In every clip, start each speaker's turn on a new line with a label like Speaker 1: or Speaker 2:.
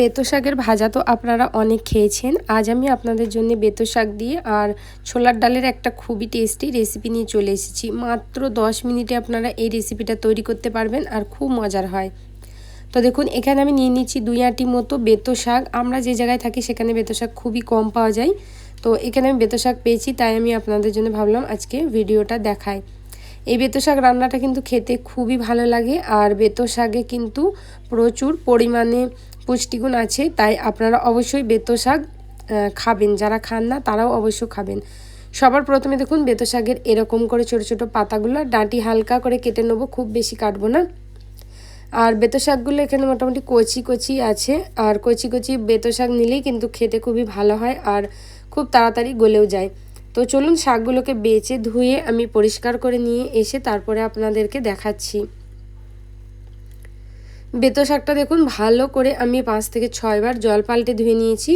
Speaker 1: বেতো শাকের ভাজা তো আপনারা অনেক খেয়েছেন। আজ আমি আপনাদের জন্য বেতো শাক দিয়ে আর ছোলার ডালের একটা খুবই টেস্টি রেসিপি নিয়ে চলে এসেছি। মাত্র 10 মিনিটে আপনারা এই রেসিপিটা তৈরি করতে পারবেন আর খুব মজার হয়। তো দেখুন, এখানে আমি নিয়ে নিচ্ছি দুই আটি মতো বেতো শাক। আমরা যে জায়গায় থাকি সেখানে বেতো শাক খুবই কম পাওয়া যায়। তো এখানে আমি বেতো শাক পেয়েছি, তাই আমি আপনাদের জন্য ভাবলাম আজকে ভিডিওটা দেখাই। এই বেতো শাক রান্নাটা কিন্তু খেতে খুবই ভালো লাগে আর বেতো শাকে কিন্তু প্রচুর পরিমাণে পুষ্টিগুণ আছে, তাই আপনারা অবশ্যই বেতো শাক খাবেন। যারা খান না, তারাও অবশ্য খাবেন। সবার প্রথমে দেখুন, বেতো শাকের এরকম করে ছোটো ছোটো পাতাগুলো, ডাঁটি হালকা করে কেটে নেব, খুব বেশি কাটবো না। আর বেতো শাকগুলো এখানে মোটামুটি কচি কচি আছে, আর কচি কচি বেতো শাক নিলেই কিন্তু খেতে খুবই ভালো হয়, আর খুব তাড়াতাড়ি গলেও যায়। তো চলুন শাকগুলোকে বেচে ধুয়ে আমি পরিষ্কার করে নিয়ে এসে তারপরে আপনাদেরকে দেখাচ্ছি। বেতো শাকটা দেখুন, ভালো করে আমি পাঁচ থেকে ছয়বার জল পাল্টে ধুয়ে নিয়েছি।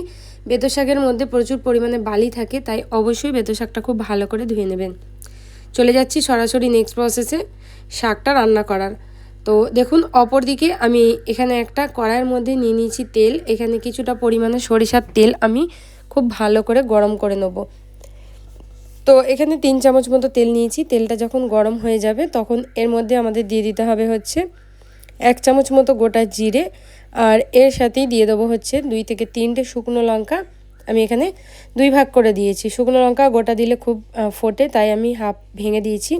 Speaker 1: বেতো শাকের মধ্যে প্রচুর পরিমাণে বালি থাকে, তাই অবশ্যই বেতো শাকটা খুব ভালো করে ধুয়ে নেবেন। চলে যাচ্ছি সরাসরি নেক্সট প্রসেসে শাকটা রান্না করার। তো দেখুন অপর দিকে আমি এখানে একটা কড়াইয়ের মধ্যে নিয়ে নিয়েছি তেল। এখানে কিছুটা পরিমাণে সরিষার তেল আমি খুব ভালো করে গরম করে নেব। তো এখানে তিন চামচ মতো তেল নিয়েছি। তেলটা যখন গরম হয়ে যাবে তখন এর মধ্যে আমাদের দিয়ে দিতে হবে হচ্ছে এক চামচ মতো গোটা জিরে আর এর সাথেই দিয়ে দেবো হচ্ছে দুই থেকে তিনটে শুকনো লঙ্কা। আমি এখানে দুই ভাগ করে দিয়েছি। শুকনো লঙ্কা গোটা দিলে খুব ফোটে, তাই আমি হাফ ভেঙে দিয়েছি।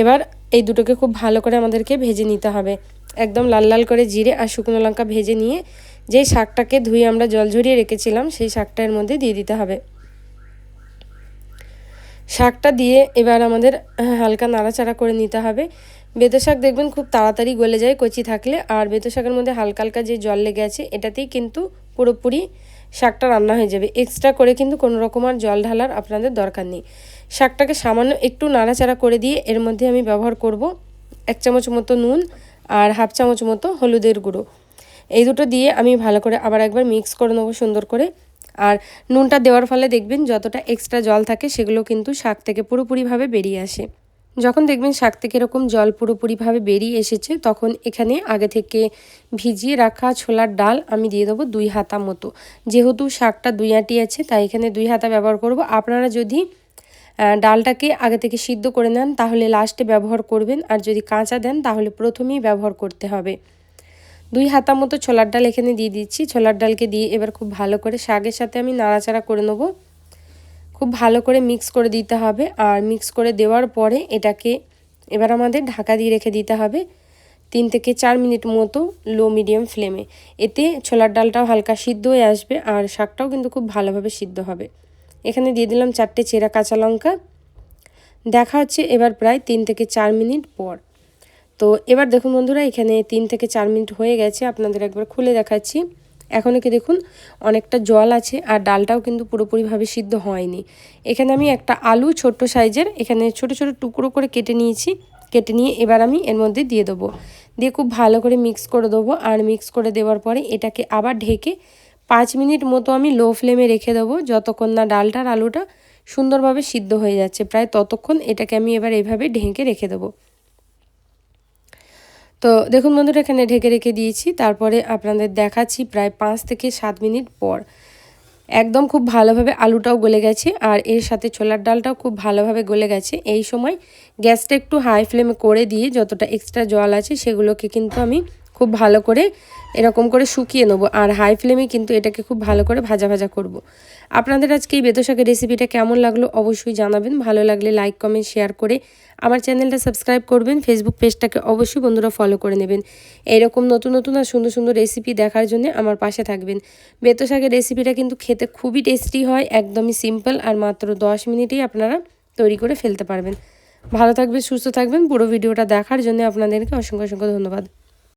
Speaker 1: এবার এই দুটোকে খুব ভালো করে আমাদেরকে ভেজে নিতে হবে। একদম লাল লাল করে জিরে আর শুকনো লঙ্কা ভেজে নিয়ে যেই শাকটাকে ধুয়ে আমরা জল ঝরিয়ে রেখেছিলাম, সেই শাকটার মধ্যে দিয়ে দিতে হবে। শাকটা দিয়ে এবার আমাদের হালকা নাড়াচাড়া করে নিতে হবে। বেতো শাক দেখবেন খুব তাড়াতাড়ি গলে যায় কচি থাকলে। আর বেতো শাকের মধ্যে হালকা হালকা যে জল লেগে আছে, এটাতেই কিন্তু পুরোপুরি শাকটা রান্না হয়ে যাবে। এক্সট্রা করে কিন্তু কোনো রকম আর জল ঢালার আপনাদের দরকার নেই। শাকটাকে সামান্য একটু নাড়াচাড়া করে দিয়ে এর মধ্যে আমি ব্যবহার করব এক চামচ মতো নুন আর হাফ চামচ মতো হলুদের গুঁড়ো। এই দুটো দিয়ে আমি ভালো করে আবার একবার মিক্স করে নেব সুন্দর করে। আর নুনটা দেওয়ার ফলে দেখবেন যতটা এক্সট্রা জল থাকে সেগুলো কিন্তু শাক থেকে পুরোপুরিভাবে বেরিয়ে আসে। যখন দেখবেন শাক থেকে এরকম জল পুরোপুরিভাবে বেরিয়ে এসেছে, তখন এখানে আগে থেকে ভিজিয়ে রাখা ছোলার ডাল আমি দিয়ে দেবো দুই হাতা মতো। যেহেতু শাকটা দুই আটি আছে, তাই এখানে দুই হাতা ব্যবহার করব। আপনারা যদি ডালটাকে আগে থেকে সিদ্ধ করে নেন, তাহলে লাস্টে ব্যবহার করবেন। আর যদি কাঁচা দেন, তাহলে প্রথমেই ব্যবহার করতে হবে। দুই হাতা মতো ছোলার ডাল এখানে দিয়ে দিচ্ছি। ছোলার ডালকে দিয়ে এবার খুব ভালো করে শাকের সাথে আমি নাড়াচাড়া করে নেব। খুব ভালো করে মিক্স করে দিতে হবে আর মিক্স করে দেওয়ার পরে এটাকে এবার আমাদের ঢাকা দিয়ে রেখে দিতে হবে তিন থেকে চার মিনিট মতো লো মিডিয়াম ফ্লেমে। এতে ছোলার ডালটাও হালকা সিদ্ধ হয়ে আসবে আর শাকটাও কিন্তু খুব ভালোভাবে সিদ্ধ হবে। এখানে দিয়ে দিলাম চারটে চেরা কাঁচা লঙ্কা। দেখা হচ্ছে এবার প্রায় তিন থেকে চার মিনিট পর। তো এবার দেখুন বন্ধুরা, এখানে তিন থেকে চার মিনিট হয়ে গেছে, আপনাদের একবার খুলে দেখাচ্ছি। এখন কি দেখুন, অনেকটা জল আছে আর ডালটাও কিন্তু পুরোপুরিভাবে সিদ্ধ হয়নি। এখানে আমি একটা আলু ছোট্ট সাইজের, এখানে ছোট ছোট টুকরো করে কেটে নিয়েছি। কেটে নিয়ে এবার আমি এর মধ্যে দিয়ে দেবো। দিয়ে খুব ভালো করে মিক্স করে দেবো আর মিক্স করে দেওয়ার পরে এটাকে আবার ঢেকে পাঁচ মিনিট মতো আমি লো ফ্লেমে রেখে দেবো, যতক্ষণ না ডালটার আলুটা সুন্দরভাবে সিদ্ধ হয়ে যাচ্ছে। প্রায় ততক্ষণ এটাকে আমি এবার এভাবে ঢেকে রেখে দেবো। তো দেখুন বন্ধুরা, এখানে ঢেকে রেখে দিয়েছি। তারপরে আপনাদের দেখাচ্ছি প্রায় পাঁচ থেকে সাত মিনিট পর। একদম খুব ভালোভাবে আলুটাও গলে গেছে আর এর সাথে ছোলার ডালটাও খুব ভালোভাবে গলে গেছে। এই সময় গ্যাসটা একটু হাই ফ্লেমে করে দিয়ে যতটা এক্সট্রা জল আছে সেগুলোকে কিন্তু আমি খুব ভালো করে এরকম করে শুকিয়ে নেব। আর হাই ফ্লেমে কিন্তু এটাকে খুব ভালো করে ভাজা ভাজা করব। আপনাদের আজকে এই বেতো রেসিপিটা কেমন লাগল অবশ্যই জানাবেন। ভালো লাগলে লাইক কমেন্ট শেয়ার করে আমার চ্যানেলটা সাবস্ক্রাইব করবেন। ফেসবুক পেজটাকে অবশ্যই বন্ধুরা ফলো করে নেবেন। এইরকম নতুন নতুন আর সুন্দর সুন্দর রেসিপি দেখার জন্য আমার পাশে থাকবেন। বেতো শাকের রেসিপিটা কিন্তু খেতে খুবই টেস্টি হয়, একদমই সিম্পল আর মাত্র দশ মিনিটেই আপনারা তৈরি করে ফেলতে পারবেন। ভালো থাকবেন, সুস্থ থাকবেন। পুরো ভিডিওটা দেখার জন্য আপনাদেরকে অসংখ্য অসংখ্য ধন্যবাদ।